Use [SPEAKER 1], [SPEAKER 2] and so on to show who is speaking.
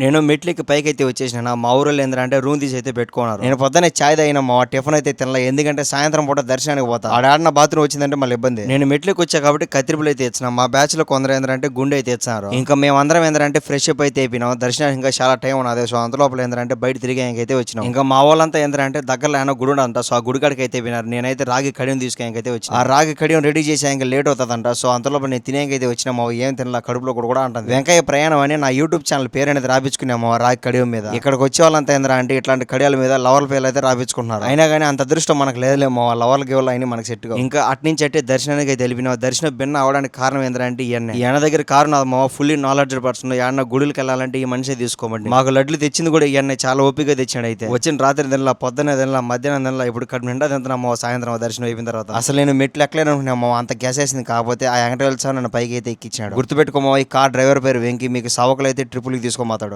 [SPEAKER 1] నేను మెట్లకి పైకి అయితే వచ్చేసిన మా ఊరిలో ఏంటంటే రూమ్ తీసి అయితే పెట్టుకున్నారు. నేను పొద్దునే చాయ్ తాగిన మా టిఫిన్ అయితే తినలే ఎందుకంటే సాయంత్రం పూట దర్శనానికి పోతా. ఆడిన బాత్రూమ్ వచ్చిందంటే మళ్ళీ ఇబ్బంది. నేను మెట్లకి వచ్చా కాబట్టి కత్తిరిపులు అయితే ఇచ్చిన మా బ్యాచ్లో కొందరు ఏంటంటే గుండె అయితే ఇచ్చినారు ఇంకా మేము అందరం ఏంటంటే ఫ్రెష్ అప్ అయితే అయిపోయినాం. దర్శనానికి ఇంకా చాలా టైం ఉన్నది. సో అంతలోపల ఏంటంటే బయట తిరిగాకైతే వచ్చినాం. ఇంకా మా వాళ్ళంతా ఏంటంటే దగ్గరలో ఏమైనా గుడి అంట సో ఆ గుడి కాడికి అయితే పోయినారు నేనైతే రాగి కడియం తీసుకుని అయితే వచ్చి ఆ రాగి కడియం రెడీ చేసాక లేట్ అవుతుందంట. సో అంతలోపల నేను తినేకైతే వచ్చిన. మా ఏం తినలా కడుపులో కూడా కూడా అంటుంది. వెంకయ్య ప్రయాణం అని నా యూట్యూబ్ ఛానల్ పేరు అనేది రాపించుకున్నాము ఆ రాగి కడియం మీద. ఇక్కడికి వచ్చే వాళ్ళంతా ఏంద్రా అంటే ఇట్లాంటి కడియాల మీద లవర్ పేర్లు అయితే రాపించుకుంటున్నారు? అయినా కానీ అంత అదృష్టం మనకు లేదులేమో లవర్ల గేవల్ అయినా మనకి సెట్ ఇంకా అటు నుంచి అంటే దర్శనానికి అయితే తెలిపిన దర్శనం భిన్న అవడానికి కారణం ఏంటంటే ఇవన్నీ ఈ అన్న దగ్గర కారణం అది మా ఫుల్లీ నాలెడ్జ్ పర్సన్ ఏమన్నా గుడులకు వెళ్ళాలంటే ఈ మనిషి తీసుకోమండి. మాకు లడ్లు తెచ్చింది కూడా ఇవన్నీ చాలా ఓపిక తెచ్చాడు అయితే. వచ్చిన రాత్రి తినలా పొద్దున్న తినలా మధ్యాహ్నం తినలా ఇప్పుడు కడుపు నిండా తింటున్నాము సాయంత్రం దర్శనం అయిపోయిన తర్వాత. అసలు నేను మెట్లు ఎక్కలేను అనుకున్నాము అంత గ్యాస్ వేసింది. కాకపోతే ఆ వెంకటేశ్వర నన్ను పైకి అయితే ఎక్కించాడు. గుర్తుపెట్టుకోమో ఈ కార్ డ్రైవర్ పేరు వెంకి. మీకు సవకలు అయితే ట్రిపుల్కి తీసుకోమాతాడు